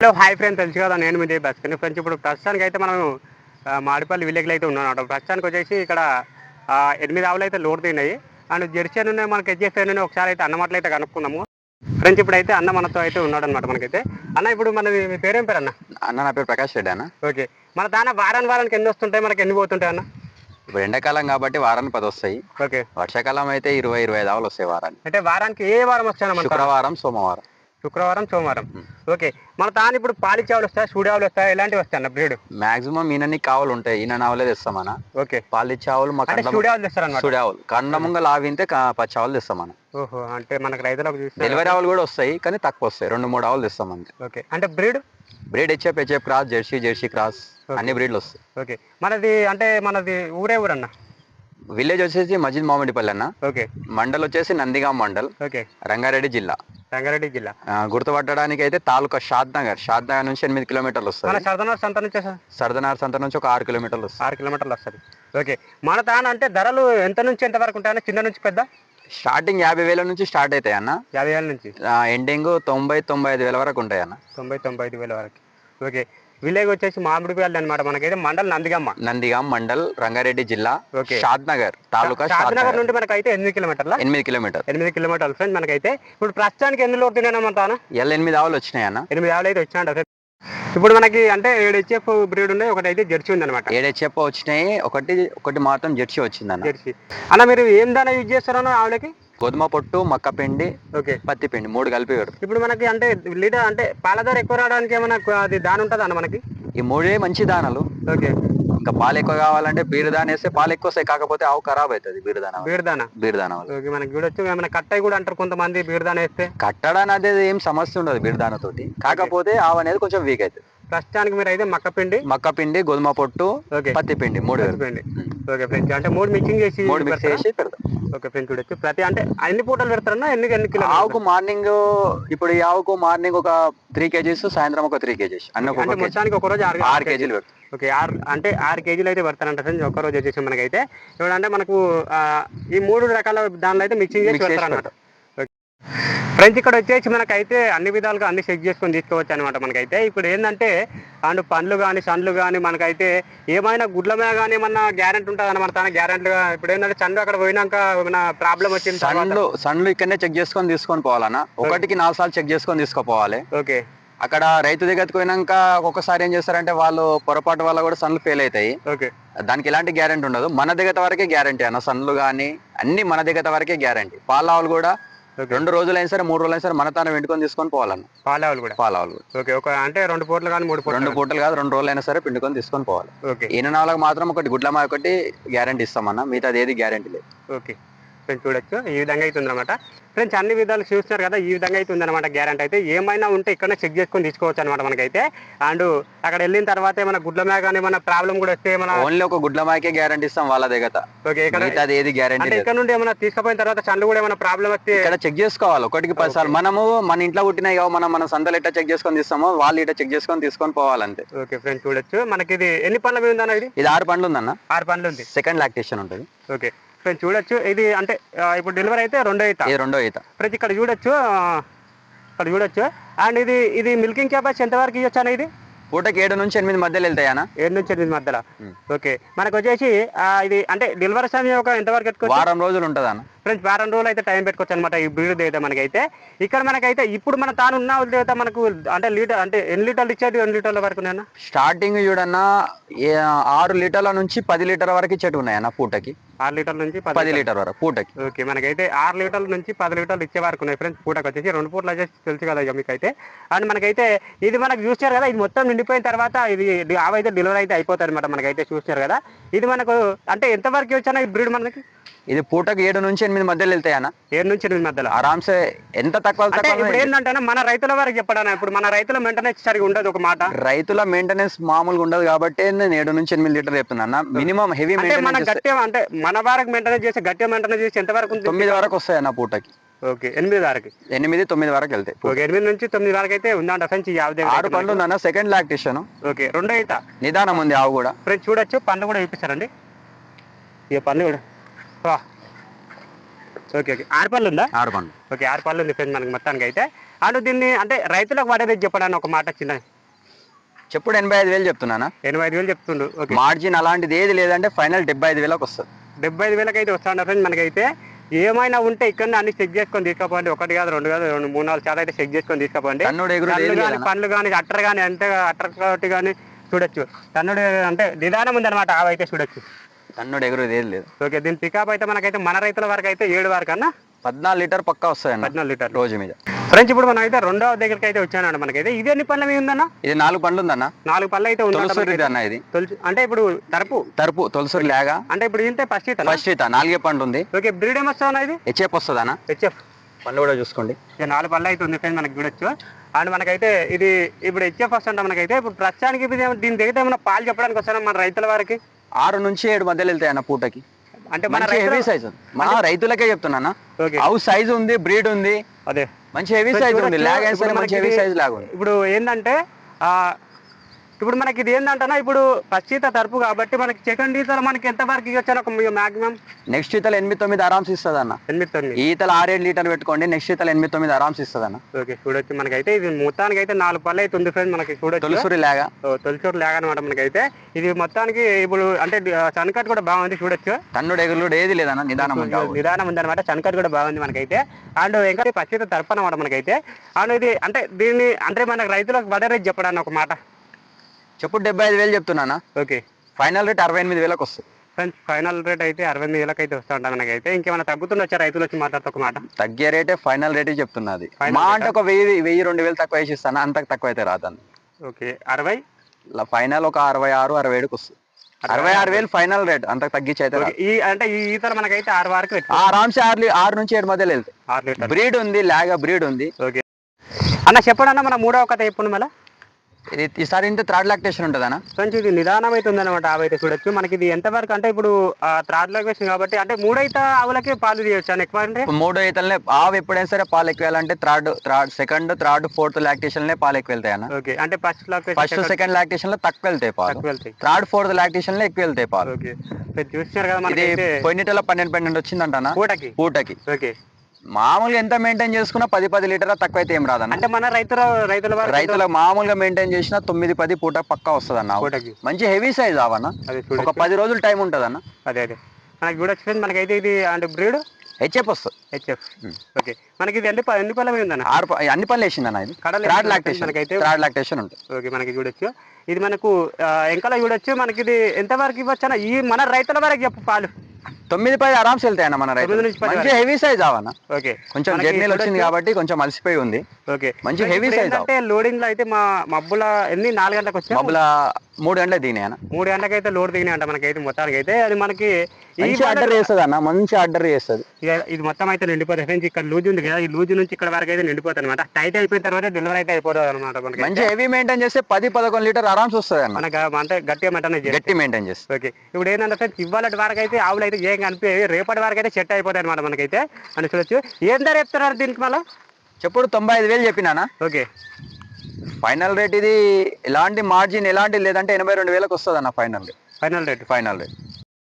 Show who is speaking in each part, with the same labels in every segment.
Speaker 1: Hello hi friends. తెలుసు కదా నేను మీ బస్ కానీ ఫ్రెండ్స్ ఇప్పుడు ప్రస్తుతానికి అయితే మనం మాడిపల్లి విలేజ్లో అయితే ఉన్నాం అనమాట ప్రస్తుతానికి వచ్చేసి ఇక్కడ ఎనిమిది ఆవులు అయితే లోడ్ తిన్నాయి. అండ్ జెర్సీ అని మనకి హెచ్ఎఫ్ అని ఒకసారి అయితే అన్నమాటలు అయితే కనుక్కున్నాము. ఫ్రెండ్స్ ఇప్పుడు అయితే అన్న మనతో అయితే ఉన్నాడు అనమాట మనకైతే. అన్న ఇప్పుడు మనది మీ పేరేం పేరు అన్న?
Speaker 2: అన్న నా పేరు ప్రకాష్ రెడ్డి అన్న.
Speaker 1: ఓకే. మన దాన వారానికి వారానికి ఎన్ని వస్తుంటాయి? మనకి ఎన్ని పోతుంటాయి అన్న?
Speaker 2: ఇప్పుడు ఎండాకాలం కాబట్టి వారానికి పది వస్తాయి.
Speaker 1: ఓకే.
Speaker 2: వర్షాకాలం అయితే ఇరవై ఇరవై ఐదు ఆవులు వస్తాయి వారానికి.
Speaker 1: అంటే వారానికి ఏ వారం వస్తాయి మన
Speaker 2: శుక్రవారం సోమవారం.
Speaker 1: శుక్రవారం సోమవారం. ఓకే. మన తాను ఇప్పుడు పాలిచ్చే ఆవులు వస్తాయి సూడి ఆవులు వస్తాయి ఇలాంటివి వస్తాయి అన్న బ్రీడ్?
Speaker 2: మాక్సిమం ఈయనని కావులు ఉంటాయి. ఈయన ఆవులే తెస్తామన్న
Speaker 1: ఓకే.
Speaker 2: పాలిచ్చే ఆవులు మా
Speaker 1: అంటే
Speaker 2: కండ
Speaker 1: సూడి ఆవులు తెస్తారు అనమాట
Speaker 2: సుడి ఆవులు. కండముంగ లావింతే ఆవులు తెస్తామన్న
Speaker 1: ఓహో అంటే మనకు రైతులకు
Speaker 2: డెలివరీ ఆవులు కూడా వస్తాయి కానీ తక్కువ వస్తాయి. రెండు మూడు ఆవులు తెస్తామంతే
Speaker 1: ఓకే. అంటే breed?
Speaker 2: Breed HF HF cross jersey jersey cross అన్ని బ్రీడ్లు వస్తాయి.
Speaker 1: ఓకే. మనది అంటే మనది ఊరే ఊరన్న
Speaker 2: విలేజ్ వచ్చేసి మజిద్ మామిడిపల్లి అన్న.
Speaker 1: ఓకే.
Speaker 2: మండల్ వచ్చేసి నందిగాం మండల్.
Speaker 1: ఓకే.
Speaker 2: రంగారెడ్డి జిల్లా.
Speaker 1: రంగారెడ్డి జిల్లా.
Speaker 2: గుర్తుపట్టడానికి అయితే తాలూకా షాద్ నగర్. షాద్ నగర్ నుంచి ఎనిమిది కిలోమీటర్లు వస్తుంది.
Speaker 1: సర్దనార్ సంత నుంచి సార్?
Speaker 2: సర్దనార్ సంత నుంచి ఒక ఆరు కిలోమీటర్లు వస్తుంది.
Speaker 1: ఆరు కిలోమీటర్లు వస్తుంది. ఓకే. మన తాన అంటే ధరలు ఎంత నుంచి ఎంత వరకు ఉంటాయన్న చిన్న నుంచి పెద్ద?
Speaker 2: స్టార్టింగ్ యాభై వేల నుంచి స్టార్ట్ అవుతాయి అన్న.
Speaker 1: యాభై వేల నుంచి?
Speaker 2: ఎండింగ్ తొంభై తొంభై ఐదు వేల వరకు ఉంటాయి అన్న.
Speaker 1: తొంభై తొంభై ఐదు వేల వరకు. ఓకే. విలేజ్ వచ్చేసి మామిడి వేలు అనమాట మనకైతే మండల్ నందిగమ్మ.
Speaker 2: నందిగాం మండల్ రంగారెడ్డి జిల్లా
Speaker 1: ఓకే.
Speaker 2: షాద్ నగర్ తాలూకా షాద్
Speaker 1: షాద్నగర్
Speaker 2: నగర్
Speaker 1: నుండి మనకైతే ఎనిమిది కిలోమీటర్ల?
Speaker 2: ఎనిమిది కిలోమీటర్.
Speaker 1: ఎనిమిది కిలోమీటర్లు ఫ్రెండ్ మనకైతే. ఇప్పుడు ప్రస్తుతానికి ఎన్ని లోటు తిన్నాను తాను?
Speaker 2: ఎల్ ఎనిమిది ఆవులు వచ్చినాయి అన్న.
Speaker 1: ఎనిమిది యాభై అయితే వచ్చినాడు ఇప్పుడు మనకి అంటే ఏడు హెచ్ఎఫ్ బ్రీడ్ ఉన్నాయి ఒకటి అయితే జెర్సీ ఉంది అనమాట
Speaker 2: ఏడే చెప్ప వచ్చినాయి ఒకటి ఒకటి మాత్రం జెర్సీ వచ్చింది అన్న
Speaker 1: జెర్సీ. అన్న మీరు ఏం దానా యూజ్ చేస్తారన్న ఆవిడకి
Speaker 2: గోధుమ పొట్టు మక్క పిండి
Speaker 1: ఓకే.
Speaker 2: పత్తి పిండి మూడు కలిపి పెడతాం.
Speaker 1: ఇప్పుడు మనకి అంటే లీటర్ అంటే పాల ధర ఎక్కువ రావడానికి ఏమైనా అది దాని ఉంటుంది అన్న మనకి?
Speaker 2: ఈ మూడే మంచి దానాలు.
Speaker 1: ఓకే.
Speaker 2: ఇంకా పాలు ఎక్కువ కావాలంటే బీరుదాన వేస్తే పాలు ఎక్కువ వస్తాయి కాకపోతే ఆవు ఖరాబ్ అవుతుంది బీరుదాన
Speaker 1: బీర్ దానా?
Speaker 2: బీరుదాన వల్ల.
Speaker 1: ఓకే మనకి చూడొచ్చు. ఏమైనా కట్టాయి కూడా అంటారు కొంతమంది బీర్ దానా వేస్తే.
Speaker 2: కట్టడానికి అనేది ఏం సమస్య ఉండదు బీరుదాన తోటి కాకపోతే ఆవు అనేది కొంచెం వీక్ అవుతుంది.
Speaker 1: ప్రస్తుతానికి మీరు అయితే మక్క పిండి
Speaker 2: మక్క పిండి గోధుమ పొట్టు పత్తి పిండి మూడు
Speaker 1: పిండి. ఓకే ఫ్రెండ్స్ అంటే మూడు మిక్సింగ్ చేసి
Speaker 2: మూడు మిక్స్? చేసి పెడతాం.
Speaker 1: ఓకే ఫ్రెండ్స్ చూడొచ్చు. ప్రతి అంటే ఎన్ని పూటలు పెడతారన్నా ఎన్ని ఎన్ని కిలో
Speaker 2: ఆవుకు మార్నింగ్ ఇప్పుడు ఈ ఆవుకు మార్నింగ్ ఒక త్రీ కేజీస్ సాయంత్రం ఒక త్రీ కేజీస్. అన్న
Speaker 1: అంటే మొత్తానికి ఒక రోజు ఆరు
Speaker 2: ఆరు కేజీలు
Speaker 1: ఓకే ఆరు అంటే ఆరు కేజీలు అయితే పెడతారంట ఫ్రెండ్స్ ఒక రోజు వచ్చేసి మనకైతే. చూడంటే మనకు ఆ, ఈ మూడు రకాల దానిలో అయితే మిక్సింగ్ చేసి పెడతారన్నమాట. ఫ్రెండ్స్ ఇక్కడ వచ్చేసి మనకైతే అన్ని విధాలుగా అన్ని చెక్ చేసుకొని తీసుకోవచ్చు అనమాట మనకైతే. ఇప్పుడు ఏంటంటే అండ్ పండ్లు కానీ సండ్లు కానీ మనకైతే ఏమైనా గుడ్ల మీద కానీ ఏమన్నా గ్యారెంటీ ఉంటుంది అన్నమాట. తన గ్యారెంటీగా ఇప్పుడు ఏంటంటే చండు అక్కడ పోయినాక ఏమైనా ప్రాబ్లం వచ్చింది
Speaker 2: సన్లు సన్లు ఇక్కడనే చెక్ చేసుకొని తీసుకొని పోవాలన్నా. ఒకటికి నాలుగు సార్లు చెక్ చేసుకొని తీసుకోపోవాలి.
Speaker 1: ఓకే.
Speaker 2: అక్కడ రైతు దగ్గరికి పోయినాక ఒక్కొక్కసారి ఏం చేస్తారంటే వాళ్ళు పొరపాటు వల్ల కూడా సన్లు ఫెయిల్ అవుతాయి.
Speaker 1: ఓకే.
Speaker 2: దానికి ఎలాంటి గ్యారెంటీ ఉండదు. మన దగ్గర వరకే గ్యారెంటీ అన్న. సన్లు కానీ అన్ని మన దగ్గర వరకే గ్యారెంటీ పాలావులు కూడా రెండు రోజులైనా సరే మూడు రోజులైనా సరే మన తాను వెంటుకొని తీసుకొని పోవాలన్న.
Speaker 1: పాలేవాళ్ళు కూడా?
Speaker 2: పాలావులు కూడా.
Speaker 1: ఓకే ఒక అంటే రెండు పూటలు కానీ మూడు
Speaker 2: రెండు పూటలు కాదు రెండు రోజులైనా సరే పిండుకొని తీసుకొని పోవాలి.
Speaker 1: ఓకే
Speaker 2: ఈయన నాలుగు మాత్రం ఒకటి గుడ్లమా ఒకటి గ్యారెంటీ ఇస్తామన్న. మిగతాది ఏది గ్యారెంటీ లేదు.
Speaker 1: ఓకే ఫ్రెండ్స్ చూడొచ్చు ఈ విధంగా అయితే ఉందన్నమాట ఫ్రెండ్స్ అన్ని విధాలు చూస్తున్నారు కదా ఈ విధంగా అయితే ఉందన్నమాట గ్యారంటీ అయితే. ఏమైనా ఉంటే ఇక్కడనే చెక్ చేసుకొని తీసుకోవచ్చు అనమాట మనకైతే. అండ్ అక్కడ వెళ్ళిన తర్వాత ఏమైనా గుడ్ల మీద కానీ ఏమైనా ప్రాబ్లం కూడా వస్తే ఏమైనా
Speaker 2: ఓన్లీ ఒక గుడ్లమాకే గ్యారెంటీ ఇస్తాం వాళ్ళ దగ్గర
Speaker 1: ఓకే ఇక్కడ
Speaker 2: ఏది గ్యారెంటీ
Speaker 1: ఇక్కడ నుండి ఏమైనా తీసుకుపోయిన తర్వాత చండ్లు కూడా ఏమైనా ప్రాబ్లం వస్తే
Speaker 2: ఇక్కడ చెక్ చేసుకోవాలి ఒకటికి పది సార్లు. మనము మన ఇంట్లో పుట్టినాయి మనం మన సంతలు ఎట్లా చెక్ చేసుకొని తీస్తామో వాళ్ళు ఇట్లా చెక్ చేసుకొని తీసుకొని పోవాలంతే.
Speaker 1: ఓకే ఫ్రెండ్స్ చూడొచ్చు. మనకి ఇది ఎన్ని పండ్ల మీద ఉందన్న ఇది?
Speaker 2: ఇది ఆరు పండ్లు ఉందన్న.
Speaker 1: ఆరు పండ్లు ఉంది.
Speaker 2: సెకండ్ లాక్టేషన్ ఉంటుంది.
Speaker 1: ఓకే ఫ్రెండ్స్ చూడొచ్చు. ఇది అంటే ఇప్పుడు డెలివరీ అయితే రెండో
Speaker 2: ఇది రెండో ఈత.
Speaker 1: ఫ్రెండ్స్ ఇక్కడ చూడొచ్చు ఇక్కడ చూడొచ్చు. అండ్ ఇది ఇది మిల్కింగ్ కెపాసిటీ ఎంతవరకు ఇవ్వచ్చు అన్న ఇది?
Speaker 2: పూటకి ఏడు నుంచి ఎనిమిది మధ్యలో వెళ్తాయి అన్న.
Speaker 1: ఏడు నుంచి ఎనిమిది మధ్యలో. ఓకే. మనకు వచ్చేసి ఇది అంటే డెలివరీ సమయం ఒక ఎంతవరకు
Speaker 2: వారం రోజులు ఉంటుంది అన్న
Speaker 1: ఫ్రెండ్స్ వారం రోజులు అయితే టైం పెట్టుకోవచ్చు అనమాట ఈ బ్రీడ్ అయితే మనకైతే. ఇక్కడ మనకైతే ఇప్పుడు మన తాను ఉన్న అయితే మనకు అంటే లీటర్ అంటే ఎన్ని లీటర్లు ఇచ్చేది? ఎన్ని లీటర్ల వరకు నేను
Speaker 2: స్టార్టింగ్ చూడన్నా ఆరు లీటర్ల నుంచి పది లీటర్ వరకు ఇచ్చేటి ఉన్నాయి అన్న పూటకి.
Speaker 1: ఆరు లీటర్ల నుంచి పది
Speaker 2: లీటర్ వరకు పూటకి.
Speaker 1: ఓకే మనకైతే ఆరు లీటర్ల నుంచి పది లీటర్లు ఇచ్చే వరకు ఉన్నాయి ఫ్రెండ్స్ పూటకు వచ్చేసి రెండు పూటలు వచ్చేసి తెలుసు కదా ఇక మీకైతే. అండ్ మనకైతే ఇది మనకు చూసారు కదా ఇది మొత్తం నిండిపోయిన తర్వాత ఇది ఆవైతే డెలివరీ అయితే అయిపోతుంది అనమాట మనకైతే చూసారు కదా. ఇది మనకు అంటే ఎంతవరకు వచ్చానా ఈ బ్రీడ్ మనకి?
Speaker 2: ఇది పూటకి ఏడు నుంచి ఎనిమిది మధ్యలో వెళ్తాయి అన్న.
Speaker 1: ఏడు నుంచి ఎనిమిది మధ్యలో.
Speaker 2: ఆరామ్సే ఎంత తక్కువ
Speaker 1: అంటే
Speaker 2: తక్కువ
Speaker 1: ఇప్పుడు ఏంటంటే మన రైతుల వారికి చెప్పడానా? ఇప్పుడు మన రైతుల మెయింటెనెన్స్ సరిగా ఉండదు ఒక మాట.
Speaker 2: రైతుల మెయింటెనెన్స్ మామూలుగా ఉండదు కాబట్టి నేను ఏడు నుంచి ఎనిమిది లీటర్ చెప్తున్నా మినిమం హెవీ
Speaker 1: అంటే మన అంటే మన వారికి మెయింటెనెన్స్ చేసి గట్టిగా మెయింటెనెన్స్ చేసి ఎంత వరకు
Speaker 2: తొమ్మిది వరకు వస్తాయి అన్న పూటకి.
Speaker 1: ఓకే ఎనిమిది వరకు.
Speaker 2: ఎనిమిది తొమ్మిది వరకు వెళ్తాయి
Speaker 1: ఓకే ఎనిమిది నుంచి తొమ్మిది వరకు అయితే ఉందంట ఫ్రెండ్స్ ఈ
Speaker 2: ఆరు పండ్లు ఉందన్న సెకండ్ లాక్టేషన్
Speaker 1: ఓకే రెండో అయితే
Speaker 2: నిదానం ఉంది ఆవు కూడా.
Speaker 1: ఫ్రెండ్స్ చూడొచ్చు పండ్లు కూడా చూపిస్తారండి. ఇక పండ్లు కూడా. Okay okay. ఆరు పళ్ళు ఉందా?
Speaker 2: ఆరు
Speaker 1: ఓకే ఆరు పళ్ళు ఉంది ఫ్రెండ్స్ మనకి మొత్తానికి అయితే అండ్ దీన్ని అంటే రైతులకు పడేది చెప్పడానికి ఒక మాట చిన్న.
Speaker 2: చెప్పుడు ఎనభై ఐదు వేలు చెప్తున్నానా?
Speaker 1: ఎనభై ఐదు వేలు చెప్తుండు. ఓకే.
Speaker 2: మార్జిన్ అలాంటిది ఏది లేదంటే ఫైనల్ డెబ్బై ఐదు వేలకు వస్తుంది.
Speaker 1: డెబ్బై ఐదు వేలకి అయితే ఉన్నారు ఫ్రెండ్స్ మనకైతే? ఏమైనా ఉంటే ఇక్కడ అన్ని చెక్ చేసుకొని తీసుకోపోండి. ఒకటి కాదు రెండు కాదు రెండు మూడు నాలుగు శాతం అయితే చెక్ చేసుకొని తీసుకోపోండి. కానీ. పండ్లు కానీ అట్టర్ కానీ అంతే అట్టర్ కాబట్టి కానీ చూడొచ్చు. కన్నుడు అంటే నిదానం ఉంది అనమాట అవైతే చూడొచ్చు.
Speaker 2: కన్నుడు ఎగురు ఏది లేదు.
Speaker 1: ఓకే దీని పికప్ అయితే మనకైతే మన రైతుల వరకు అయితే ఏడు వరకు అన్న?
Speaker 2: పద్నాలుగు లీటర్ పక్కా వస్తాయన్న
Speaker 1: పద్నాలుగు లీటర్లు.
Speaker 2: రోజు మీద.
Speaker 1: ఫ్రెండ్స్ ఇప్పుడు మనం అయితే రెండవ దగ్గరికి అయితే వచ్చానండి మనకైతే. ఇది ఎన్ని పళ్ళ మీద ఉందన్న?
Speaker 2: ఇది నాలుగు పండ్లు ఉందన్న.
Speaker 1: నాలుగు పళ్ళు అయితే మనకైతే.
Speaker 2: అన్న ఇది.
Speaker 1: అంటే ఇప్పుడు తరపు?
Speaker 2: తరపు తొలసూరి లేగా.
Speaker 1: అంటే ఇప్పుడు ఇంతే ఫస్ట్ ఇతను?
Speaker 2: ఫస్ట్ నాలుగే పండు ఉంది.
Speaker 1: ఓకే బ్రీడ్ ఏమొస్తా ఇది?
Speaker 2: హెచ్ఎఫ్ వస్తుంది అన్న
Speaker 1: హెచ్ఎఫ్
Speaker 2: పండు కూడా చూసుకోండి.
Speaker 1: నాలుగు పళ్ళు అయితే ఉంది ఫ్రెండ్ మనకి చూడొచ్చు. అండ్ మనకైతే ఇది ఇప్పుడు హెచ్ఎఫ్ వస్తుంట మనకైతే. ఇప్పుడు ప్రస్తుతానికి దీని దగ్గర ఏమైనా పాలు చెప్పడానికి వస్తారా మన రైతుల వారికి?
Speaker 2: ఆరు నుంచి ఏడు మధ్యలో వెళ్తాయి అన్న పూటకి.
Speaker 1: అంటే మన
Speaker 2: హెవీ సైజ్ మన రైతులకే చెప్తున్నా హౌస్ సైజ్ ఉంది బ్రీడ్ ఉంది.
Speaker 1: అదే.
Speaker 2: మంచి హెవీ సైజ్ ఉంది. లాగ్ మంచి హెవీ సైజ్ లాగా ఉంది
Speaker 1: ఇప్పుడు ఏంటంటే ఇప్పుడు మనకి ఇది ఏంటంటే ఇప్పుడు పచ్చిత తరపు కాబట్టి మనకి సెకండ్ ఈతలు మనకి ఎంత వరకు ఇవ్వచ్చు ఒక మాక్సిమం
Speaker 2: నెక్స్ట్ ఈతలు ఎనిమిది తొమ్మిది ఆరామ్స్ ఇస్తుంది అన్న
Speaker 1: ఎనిమిది తొమ్మిది.
Speaker 2: ఈతలు ఆరేడు లీటర్ పెట్టుకోండి నెక్స్ట్ ఈతలు ఎనిమిది తొమ్మిది ఆరామ్స్ ఇస్తుంది అన్న
Speaker 1: ఓకే చూడొచ్చు. మనకైతే ఇది మొత్తానికి అయితే నాలుగు పళ్ళు అయితే ఉంది ఫ్రెండ్ మనకి చూడొచ్చు.
Speaker 2: తొలసూరి లాగా.
Speaker 1: తొలిచోటు లేగనమాట మనకైతే. ఇది మొత్తానికి ఇప్పుడు అంటే చనకట్ కూడా బాగుంది చూడొచ్చు.
Speaker 2: కన్నుడు ఎగురుడు ఏది లేదన్న నిదానం.
Speaker 1: నిదానం ఉందన్నమాట చనకట్ కూడా బాగుంది మనకైతే. అండ్ ఇంకా పచ్చిత తరపు అనమాట మనకైతే. అండ్ ఇది అంటే దీన్ని అంటే మనకు రైతులకు బడ రేట్ చెప్పడానికి ఒక మాట.
Speaker 2: చెప్పు డెబ్బై ఐదు వేలు చెప్తున్నానా
Speaker 1: ఓకే.
Speaker 2: ఫైనల్ రేట్ అరవై ఎనిమిది వేలకు వస్తుంది.
Speaker 1: ఫ్రెండ్స్ ఫైనల్ రేట్ అయితే అరవై ఎనిమిది వేలకు అయితే వస్తూ ఉంటాం మనకైతే. ఇంకేమైనా తగ్గుతుండొచ్చా రైతులు వచ్చి మాట్లాడుతూ ఒక మాట?
Speaker 2: తగ్గే రేటే ఫైనల్ రేటే చెప్తున్నది మా అంటే ఒక వెయ్యి వెయ్యి రెండు వేలు తక్కువ వేసి ఇస్తాను? అంతకు తక్కువ అయితే రాదండి
Speaker 1: ఓకే. అరవై?
Speaker 2: ఫైనల్ ఒక అరవై ఆరు అరవై ఏడుకి వస్తుంది. అరవై ఆరు వేలు ఫైనల్ రేట్. అంతకు తగ్గించి అయితే.
Speaker 1: ఈ అంటే ఈ ఈతలు మనకైతే ఆరు వరకు
Speaker 2: ఆరామ్సే ఆరు ఆరు నుంచి ఏడు మధ్యలో వెళ్తాయి. బ్రీడ్ ఉంది లాగా బ్రీడ్ ఉంది.
Speaker 1: ఓకే. అన్న చెప్పండి అన్న మన మూడవ కథ ఎప్పుడు మళ్ళీ?
Speaker 2: ఇది ఈసారి ఇంత థర్డ్ లాక్టేషన్ ఉంటుందనా?
Speaker 1: కొంచెం ఇది నిదానం అయితే ఉందన్నమాట ఆవైతే చూడొచ్చు. మనకి ఇది ఎంతవరకు అంటే ఇప్పుడు థర్డ్ లొకేషన్ కాబట్టి అంటే మూడైతే ఆవులకి పాలు తీయొచ్చు అని ఎక్కువ అంటే?
Speaker 2: మూడో ఈతలనే ఆవు ఎప్పుడైనా సరే పాలు ఎక్కువ వెళ్ళాలంటే third third second third fourth lactation లే పాలు ఎక్కువ వెళ్తాయి అన్న
Speaker 1: ఓకే అంటే ఫస్ట్
Speaker 2: ఫస్ట్
Speaker 1: లొకేషన్
Speaker 2: సెకండ్ లాక్టేషన్లో తక్కువ వెళ్తాయి. పాలు థర్డ్ ఫోర్త్ లాక్టేషన్లో ఎక్కువ వెళ్తాయి పాలు.
Speaker 1: ఓకే. చూస్తున్నారు కదా
Speaker 2: పొన్నిటలో పన్నెండు పన్నెండు వచ్చిందంటనా?
Speaker 1: పూటకి.
Speaker 2: పూటకి.
Speaker 1: ఓకే.
Speaker 2: మామూలుగా ఎంత మెయింటైన్ చేసుకున్నా పది పది లీటర్ తక్కువ అయితే ఏం రాదన్న.
Speaker 1: అంటే మన రైతుల రైతుల
Speaker 2: రైతుల మామూలుగా మెయింటైన్ చేసినా తొమ్మిది పది పూట పక్కా వస్తుంది అన్న
Speaker 1: పూటకి.
Speaker 2: మంచి హెవీ సైజ్ అవన్న ఒక పది రోజులు టైం ఉంటుంది అన్న
Speaker 1: అదే అదే. మనకి చూడొచ్చు friends, మనకైతే ఇది అంటే బ్రీడ్
Speaker 2: హెచ్ఎఫ్ వస్తుంది.
Speaker 1: HF okay. మనకి ఇది ఎన్ని పళ్ళ మీద ఉందన్న?
Speaker 2: ఆరు అన్ని పనులు వేసింది అన్న ఇది థర్డ్ లాక్టేషన్
Speaker 1: మనకైతే.
Speaker 2: థర్డ్ లాక్టేషన్ ఉంటుంది.
Speaker 1: ఓకే మనకి చూడొచ్చు. ఇది మనకు ఎంకలో చూడొచ్చు. మనకి ఇది ఎంత వరకు ఇవ్వచ్చు అన్న? ఈ మన రైతుల వరకు చెప్పు పాలు.
Speaker 2: తొమ్మిది పది ఆరామ్స్ వెళ్తాయి అన్న మన రైతు
Speaker 1: తొమ్మిది నుంచి పది
Speaker 2: మంచి హెవీ సైజ్ అవన్న
Speaker 1: ఓకే.
Speaker 2: కొంచెం
Speaker 1: మనకి
Speaker 2: జర్నీలు వచ్చింది
Speaker 1: చూడొచ్చు.
Speaker 2: కాబట్టి కొంచెం అలసిపోయి ఉంది.
Speaker 1: ఓకే.
Speaker 2: మంచి heavy
Speaker 1: ఇప్పుడు
Speaker 2: size
Speaker 1: ఏంటంటే లోడింగ్లో అయితే మా మబ్బుల ఎన్ని? నాలుగు గంటలకు వచ్చా
Speaker 2: మబ్బుల మూడు గంటలు దిగినాయి అన్న
Speaker 1: మూడు గంటలకైతే లోడ్ దిగినాయి అంట మనకైతే మొత్తానికి అయితే అది మనకి ఈ
Speaker 2: మంచి ఆర్డర్ చేస్తుంది అన్న మంచి ఆర్డర్ చేస్తుంది.
Speaker 1: ఇక ఇది మొత్తం అయితే నిండిపోతుంది ఫ్రెండ్స్ ఇక్కడ లూజ్ ఉంది కదా ఈ లూజ్ నుంచి ఇక్కడ వరకు అయితే నిండిపోతుంది అనమాట టైట్ అయిపోయిన తర్వాత డెలివరీ అయితే అయిపోతుంది అనమాట మనకి.
Speaker 2: మంచి హెవీ మెయింటైన్ చేస్తే పది పదకొండు లీటర్ ఆరామ్స్ వస్తుంది అన్న
Speaker 1: మనకు అంటే గట్టిగా మెయింటైన్
Speaker 2: గట్టి మెయింటైన్ చేస్తే.
Speaker 1: ఓకే. ఇప్పుడు ఏంటంటే ఫ్రెండ్స్ ఇవాళ వరకు అయితే ఆవులు అయితే ఏం కనిపి రేపటి వరకు అయితే సెట్ అయిపోతాయి అనమాట మనకైతే. అని చూడొచ్చు. ఏం ధర చెప్తున్నారు దీనికి మళ్ళీ?
Speaker 2: చెప్పుడు తొంభై ఐదు వేలు చెప్పినానా?
Speaker 1: ఓకే.
Speaker 2: ఫైనల్ రేట్ ఇది ఎలాంటి మార్జిన్ ఎలాంటి లేదంటే ఎనభై రెండు వేలకు వస్తుంది అన్న final
Speaker 1: final rate
Speaker 2: final rate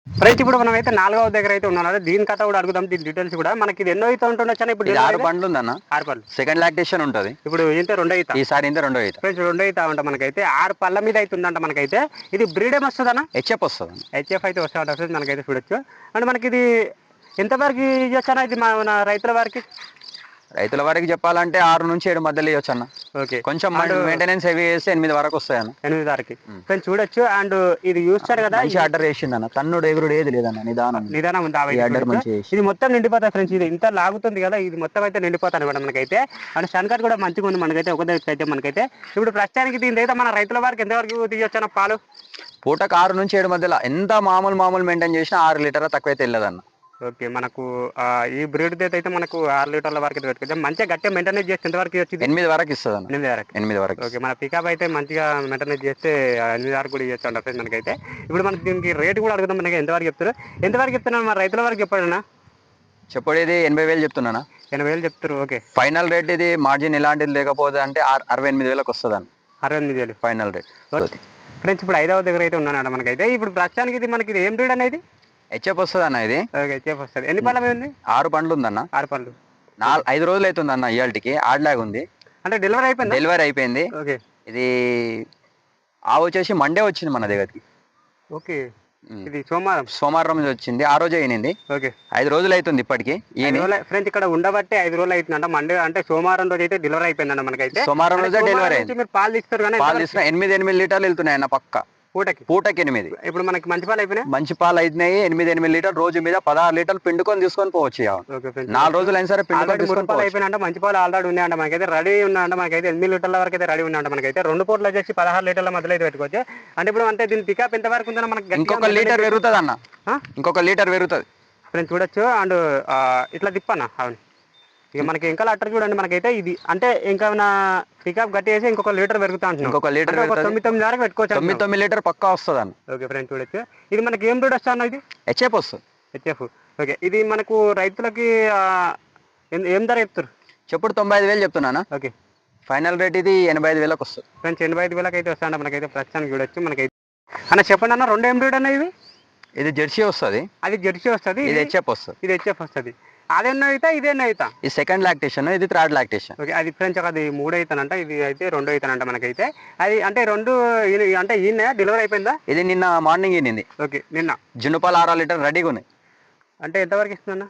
Speaker 1: friends ఇప్పుడు మనం అయితే నాలుగవ దగ్గర అయితే ఉన్నాం. కదా దీని కథ కూడా అడుగుదాం. దీని డీటెయిల్స్ కూడా. మనకి ఇది ఎన్నో అయితే ఉంటుండొచ్చు ఇప్పుడు
Speaker 2: ఆరు? బండ్లు ఉందన్న.
Speaker 1: ఆరు పళ్ళు
Speaker 2: సెకండ్ లాక్టేషన్ ఉంటుంది.
Speaker 1: ఇప్పుడు ఇంత రెండో అవుతా
Speaker 2: ఈసారి ఇంత రెండో ఈత?
Speaker 1: ఫ్రెండ్స్ రెండో అవుతా ఉంటా మనకైతే ఆరు పళ్ళ మీద అయితే ఉందంట మనకైతే. ఇది బ్రీడ్ ఏం వస్తుందన్న?
Speaker 2: హెచ్ఎఫ్ వస్తుంది
Speaker 1: హెచ్ఎఫ్ అయితే వస్తా ఉంటుంది ఫ్రెండ్స్ మనకైతే చూడొచ్చు. అండ్ మనకి ఇది ఎంతవరకు ఇది మన రైతుల వారికి?
Speaker 2: రైతుల వరకు చెప్పాలంటే ఆరు నుంచి ఏడు మధ్యలో ఇవ్వచ్చు అన్న.
Speaker 1: ఓకే.
Speaker 2: కొంచెం మెయింటెనెన్స్ హెవీ చేస్తే ఎనిమిది వరకు వస్తాయి అన్న.
Speaker 1: ఎనిమిది వరకు. ఫ్రెండ్స్ చూడొచ్చు అండ్ ఇది చూస్తారు కదా
Speaker 2: మంచి ఆర్డర్ చేసింది అన్న. తన్నుడు ఎగురుడు ఏది లేదన్న నిదానం.
Speaker 1: నిదానం ఉంది.
Speaker 2: ఈ ఆర్డర్. మంచి
Speaker 1: ఇది మొత్తం నిండిపోతుంది ఫ్రెండ్స్ ఇది ఇంత లాగుతుంది కదా ఇది మొత్తం అయితే నిండిపోతుంది అనమాట మనకైతే. అండ్ షన్కట్ కూడా మంచిగా ఉంది మనకైతే ఒక దగ్గర అయితే మనకైతే. ఇప్పుడు ప్రస్తుతానికి దీని అయితే మన రైతుల వారికి ఎంతవరకు తీయొచ్చు పాలు?
Speaker 2: పూటకు ఆరు నుంచి ఏడు మధ్యలో ఎంత మామూలు మామూలు మెయింటైన్ చేసినా ఆరు లీటర్ తక్కువ అయితే వెళ్ళదన్న
Speaker 1: ఓకే మనకు ఆ, ఈ బ్రీడ్ అయితే మనకు ఆరు లీటర్ల వరకు పెట్టుకుంటే మంచిగా గట్టిగా మెయింటెనెన్స్ చేస్తే ఎంతవరకు వచ్చింది?
Speaker 2: ఎనిమిది వరకు ఇస్తుంది
Speaker 1: ఎనిమిది వరకు.
Speaker 2: ఎనిమిది వరకు.
Speaker 1: ఓకే మన పికప్ అయితే మంచిగా మెయింటెనెన్స్ చేస్తే ఎనిమిది వరకు కూడా ఇవ్వచ్చు ఫ్రెండ్స్ మనకైతే. ఇప్పుడు మనకి దీనికి రేట్ కూడా అడుగుదాం మనకి ఎంతవరకు చెప్తారు? ఎంతవరకు చెప్తున్నారు మన రైతుల వరకు చెప్పాడన్నా
Speaker 2: చెప్పడేది ఎనభై వేలు చెప్తున్నానా
Speaker 1: ఎనభై వేలు చెప్తారు ఓకే.
Speaker 2: ఫైనల్ రేట్ ఇది మార్జిన్ ఎలాంటిది లేకపోతే అంటే అరవై ఎనిమిది వేలకు వస్తుంది అన్న
Speaker 1: అరవై ఎనిమిది వేలు.
Speaker 2: Final rate.
Speaker 1: ఫ్రెండ్స్ ఇప్పుడు ఐదవ దగ్గర అయితే ఉన్నాను మనకైతే. ఇప్పుడు ప్రస్తుతానికి ఇది మనకి ఏం బ్రీడ్ అనేది
Speaker 2: హెచ్ఎఫ్ వస్తుంది అన్న ఇది
Speaker 1: చెప్పు వస్తుంది. ఎన్ని మీద ఉంది
Speaker 2: ఆరు పండ్లు ఉందన్న.
Speaker 1: ఆరు పళ్ళు
Speaker 2: నాలుగు ఐదు రోజులు అవుతుంది అన్న ఇవాళకి ఆడలాగా ఉంది.
Speaker 1: అంటే డెలివరీ అయిపోయిందా?
Speaker 2: డెలివరీ అయిపోయింది.
Speaker 1: ఓకే.
Speaker 2: ఇది ఆవు వచ్చేసి మండే వచ్చింది మన దగ్గరికి.
Speaker 1: ఓకే. ఇది సోమవారం.
Speaker 2: సోమవారం రోజు వచ్చింది. ఆ రోజే అయినింది.
Speaker 1: ఓకే.
Speaker 2: ఐదు రోజులు అవుతుంది ఇప్పటికి.
Speaker 1: ఫ్రెండ్స్ ఇక్కడ ఉండబట్టి ఐదు రోజులు అవుతుందంట. మండే అంటే సోమవారం రోజు అయితే డెలివరీ అయిపోయిందంట మనకైతే.
Speaker 2: సోమవారం రోజే డెలివరీ అయింది.
Speaker 1: మీరు పాలు తీస్తారు కానీ
Speaker 2: పాలు తీసుకున్న ఎనిమిది ఎనిమిది లీటర్లు వెళ్తున్నాయి అన్న పక్క.
Speaker 1: పూటకి?
Speaker 2: పూటకి ఎనిమిది.
Speaker 1: ఇప్పుడు మనకి మంచి పాలు అయిపోయినాయి?
Speaker 2: మంచి పాలు అయినాయి ఎనిమిది ఎనిమిది లీటర్ రోజు మీద పదహారు లీటర్లు పిండుకొని తీసుకొని పోవచ్చు నాలుగు రోజులు అయిన సరే పిండుకొని
Speaker 1: పాలు అయిపోయినంట మంచి పాలు ఆల్రెడీ ఉన్నాయంట మనకైతే రెడీ ఉన్నాయంట మనకైతే ఎనిమిది లీటర్ల వరకు అయితే రెడీ ఉన్నాయంట మనకైతే. రెండు పూటలు వచ్చేసి పదహారు లీటర్ల మధ్యలో అయితే పెట్టుకోవచ్చు. అంటే ఇప్పుడు అంటే దీని పికప్ ఎంత వరకు ఉందో మనకి
Speaker 2: ఇంకొక లీటర్ పెరుగుతుంది అన్న ఇంకొక లీటర్ పెరుగుతుంది.
Speaker 1: ఫ్రెండ్స్ చూడొచ్చు. అండ్ ఇట్లా తిప్పన్న అవును ఇక మనకి ఇంకా అట్టర్ చూడండి మనకైతే ఇది. అంటే ఇంకా పికప్ గట్టి వేసి ఇంకొక లీటర్ పెరుగుతా అంటున్నాం.
Speaker 2: ఇంకొక లీటర్
Speaker 1: తొమ్మిది తొమ్మిది వరకు పెట్టుకోవచ్చు
Speaker 2: తొమ్మిది. తొమ్మిది లీటర్ పక్కా వస్తుంది అన్న
Speaker 1: ఓకే ఫ్రెండ్స్ చూడొచ్చు. ఇది మనకి ఏం దూడ వస్తా అన్న ఇది?
Speaker 2: హెచ్ఎఫ్ వస్తుంది.
Speaker 1: హెచ్ఎఫ్ ఓకే ఇది మనకు రైతులకి ఏం- ధర చెప్తారు
Speaker 2: చెప్పుడు తొంభై ఐదు వేలు చెప్తున్నానా?
Speaker 1: ఓకే.
Speaker 2: ఫైనల్ రేట్ ఇది ఎనభై ఐదు వేలకు వస్తుంది.
Speaker 1: ఫ్రెండ్స్ ఎనభై ఐదు వేలకు అయితే వస్తాయంట మనకైతే ప్రస్తుతానికి చూడొచ్చు. మనకైతే అన్న చెప్పండి అన్న రెండు ఏం బ్రీడ్ అన్న ఇవి?
Speaker 2: ఇది జెర్సీ వస్తుంది.
Speaker 1: అది జెర్సీ వస్తుంది.
Speaker 2: ఇది హెచ్ఎఫ్ వస్తుంది.
Speaker 1: ఇది హెచ్ఎఫ్ వస్తుంది. అదెన్నో అవుతా ఇదేన్నో అవుతా
Speaker 2: ఇది సెకండ్ లాక్టేషన్ ఇది థర్డ్ లాక్టేషన్
Speaker 1: ఓకే అది ఫ్రెండ్స్ అది మూడు అవుతానంట ఇది అయితే రెండు అవుతానంట మనకైతే. అది అంటే రెండు అంటే ఈయన డెలివరీ అయిపోయిందా?
Speaker 2: ఇది నిన్న మార్నింగ్ ఈనింది.
Speaker 1: ఓకే నిన్న.
Speaker 2: జునుపాలు ఆరు ఆరు లీటర్ రెడీగా ఉన్నాయి.
Speaker 1: అంటే ఎంతవరకు ఇస్తుందన్న?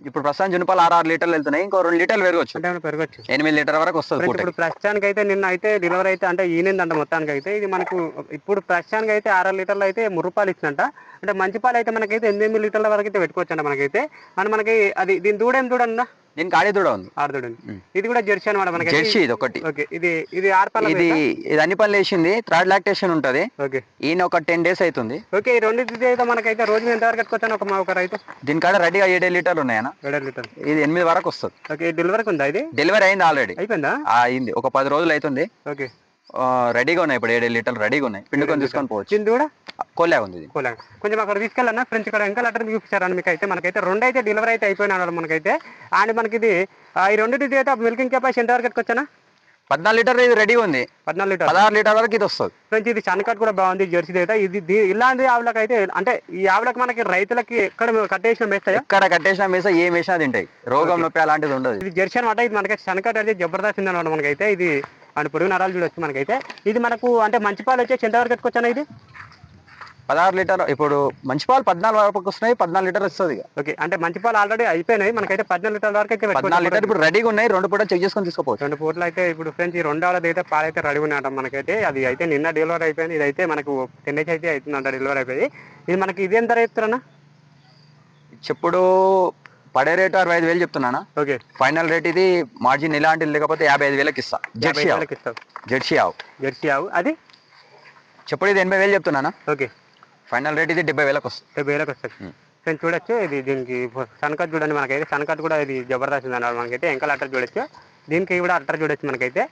Speaker 2: ఇప్పుడు ప్రస్తుతం జునుపాలు ఆరు ఆరు లీటర్లు వెళ్తున్నాయి. ఇంకో రెండు లీటర్లు పెరగచ్చు.
Speaker 1: అంటే పెరగచ్చు?
Speaker 2: ఎనిమిది లీటర్ వరకు వస్తుంది
Speaker 1: ఇప్పుడు ప్రస్తుతానికి అయితే నిన్న అయితే డెలివరీ అయితే అంటే ఈనిందంట మొత్తానికి అయితే ఇది మనకు ఇప్పుడు ప్రస్తుతానికి అయితే ఆరు లీటర్లు అయితే మూడు రూపాయలు ఇచ్చిందంట. అంటే మంచి పాలు అయితే మనకైతే ఎనిమిది లీటర్ల వరకు అయితే పెట్టుకోవచ్చు అంట మనకైతే మనకి అది దీని దూడేం దూడన్నా
Speaker 2: దీనికి ఆడి దూడ ఉంది.
Speaker 1: ఇది కూడా జెర్సీ అనమాట మనకి.
Speaker 2: జెర్సీ ఇది ఒకటి
Speaker 1: ఓకే. ఇది ఇది
Speaker 2: ఇది ఇది అన్ని పనులు వేసింది. థర్డ్ లాక్టేషన్ ఉంటది.
Speaker 1: ఓకే.
Speaker 2: ఈయన ఒక టెన్ డేస్ అవుతుంది
Speaker 1: ఓకే ఈ రెండు అయితే మనకైతే రోజు మీద ఎంతవరకు కట్టుకోవచ్చు ఒక మా ఒక రైతు?
Speaker 2: దీనికాడ రెడీగా ఏడే లీటర్లు ఉన్నాయన్న
Speaker 1: ఏడు లీటర్
Speaker 2: ఇది ఎనిమిది వరకు వస్తుంది.
Speaker 1: ఓకే డెలివరీకి ఉందా ఇది?
Speaker 2: డెలివరీ అయింది ఆల్రెడీ.
Speaker 1: అయిపోయిందా?
Speaker 2: అయింది. ఒక పది రోజులు అవుతుంది
Speaker 1: ఓకే.
Speaker 2: రెడీగా ఉన్నాయి ఇప్పుడు ఏడు లీటర్లు రెడీగా ఉన్నాయి. పిండుకొని తీసుకొని పోవచ్చు.
Speaker 1: కూడా
Speaker 2: కోలే ఉంది ఇది.
Speaker 1: కోలా. కొంచెం అక్కడ తీసుకెళ్ళన్నా ఫ్రెండ్స్ ఇక్కడ ఇంకా లెటర్ చూపించారని మీకు అయితే మనకైతే రెండు అయితే డెలివరీ అయితే అయిపోయినా మనకైతే. అండ్ మనకి ఇది ఈ రెండింటి అయితే మిల్కింగ్ కెపాసిటీ ఎంతవరకు కట్టుకోవచ్చా
Speaker 2: పద్నాలుగు లీటర్ ఇది రెడీ ఉంది.
Speaker 1: పద్నాలుగు లీటర్
Speaker 2: పదహారు లీటర్ వరకు ఇది వస్తుంది.
Speaker 1: ఫ్రెండ్స్ ఇది సన్కట్ కూడా బాగుంది జెర్సీ అయితే. ఇది ఇలాంటి ఆవులకు అయితే అంటే ఈ ఆవులకు మనకి రైతులకి ఎక్కడ కట్టేసిన వేస్తాయా?
Speaker 2: ఎక్కడ కట్టేసినా వేసా ఏం వేసినా తింటాయి. రోగం నొప్పి అలాంటిది ఉండదు.
Speaker 1: ఇది జెర్సీ అనమాట ఇది మనకి సన్కట్ అయితే జబర్దస్త్ ఉంది అనమాట మనకైతే. ఇది అండ్ పొరుగు నరాలు చూడొచ్చు మనకైతే. ఇది మనకు అంటే మంచి పాలు వచ్చేసి ఎంతవరకు కట్టుకోవచ్చా ఇది?
Speaker 2: పదహారు లీటర్ ఇప్పుడు మంచి పాలు పద్నాలుగు వరకు వస్తున్నాయి పద్నాలుగు లీటర్ వస్తుంది
Speaker 1: ఓకే అంటే మంచి పాలు ఆల్రెడీ అయిపోయినాయి మనకైతే పద్నాలుగు లీటర్ల వరకు అయితే
Speaker 2: పద్నాలుగు. లీటర్ ఇప్పుడు రెడీగా ఉన్నాయి రెండు పూట చెక్ చేసుకొని తీసుకోపోవచ్చు.
Speaker 1: రెండు పూటలు అయితే ఇప్పుడు ఫ్రెండ్స్ ఈ రెండు ఆడది అయితే పాలు అయితే రెడీ ఉన్నాయంట మనకైతే. అది అయితే నిన్న డెలివరీ అయిపోయింది ఇది అయితే మనకు టెన్ డేస్ అయితే అవుతుందంట డెలివరీ అయిపోయింది. ఇది మనకి ఇది ఎంత చెప్తారన్నా
Speaker 2: చెప్పుడు పడే రేటు అరవై ఐదు వేలు చెప్తున్నానా
Speaker 1: ఓకే.
Speaker 2: ఫైనల్ రేట్ ఇది మార్జిన్ ఇలాంటిది లేకపోతే యాభై ఐదు వేలకు ఇస్తా. జెర్సీ ఆవు. జెర్సీ ఆవు.
Speaker 1: జెర్సీ ఆవు. అది?
Speaker 2: చెప్పుడు ఇది ఎనభై వేలు చెప్తున్నానా
Speaker 1: ఓకే.
Speaker 2: ఫైనల్ రేట్ ఇది డెబ్బై వేలకు వస్తుంది.
Speaker 1: డెబ్బై వేలకు వస్తుంది. ఫ్రెండ్స్ చూడొచ్చు ఇది దీనికి సన్కట్ చూడండి మనకైతే. సన్కట్ కూడా ఇది జబర్దస్త్ ఉంది అన్నమాట మనకైతే. ఎంకల్ అట్టర్ చూడొచ్చు. దీనికి కూడా అట్టర్ చూడొచ్చు మనకైతే.